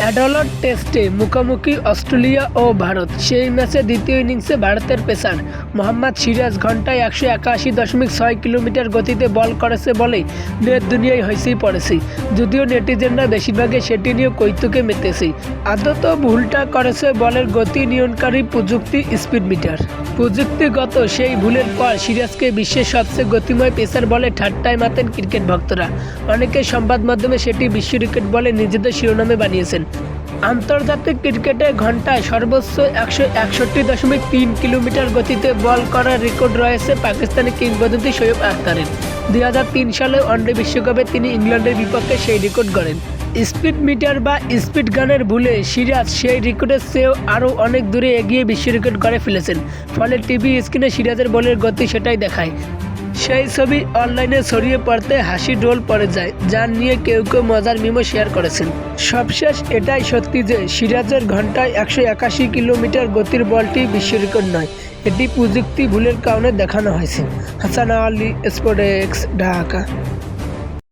অ্যাডলট টেস্টে মুখোমুখি অস্ট্রেলিয়া ও ভারত। সেই ম্যাচে দ্বিতীয় ইনিংসে ভারতের পেসার মোহাম্মদ সিরাজ ঘন্টায় একশো একাশি দশমিক ছয় কিলোমিটার গতিতে বল করেছে বলেই নেট দুনিয়ায় হয়েছেই পড়েছে। যদিও নেটিজেনরা বেশিরভাগে সেটি নিয়ে কৈতুকে মেতেছে। আদত ভুলটা করেছে বলের গতি নিয়ন্ত্রণকারী প্রযুক্তি স্পিড মিটার। প্রযুক্তিগত সেই ভুলের পর সিরাজকে বিশ্বের সবচেয়ে গতিময় পেসার বলে ঠাট্টায় মাতেন ক্রিকেট ভক্তরা। অনেকে সংবাদ মাধ্যমে সেটি বিশ্ব ক্রিকেট বলে নিজেদের শিরোনামে বানিয়েছেন। আন্তর্জাতিক ক্রিকেটে ঘন্টায় সর্বোচ্চ একশো একষট্টি দশমিক তিন কিলোমিটার গতিতে বল করার রেকর্ড রয়েছে পাকিস্তানি কিংবদন্তি শোয়েব আখতারের। দুই হাজার তিন সালে ওয়ানডে বিশ্বকাপে তিনি ইংল্যান্ডের বিপক্ষে সেই রেকর্ড গড়েন। স্পিড মিটার বা স্পিড গানের ভুলে সিরাজ সেই রেকর্ডের চেয়েও আরও অনেক দূরে এগিয়ে বিশ্ব রেকর্ড করে ফেলেছেন। ফলে টিভি স্ক্রিনে সিরাজের বলের গতি সেটাই দেখায়। সেই ছবি অনলাইনে ছড়িয়ে পড়তে হাসি ডোল পড়ে যায়, যা নিয়ে কেউ কেউ মজার মিমো শেয়ার করেছেন। সবশেষ এটাই সত্যি যে সিরাজের ঘন্টায় একশো একাশি কিলোমিটার গতির বলটি বিশ্ব রেকর্ড নয়, এটি প্রযুক্তি ভুলের কারণে দেখানো হয়েছে। হাসান আলী স্পোর্টেক্স ঢাকা।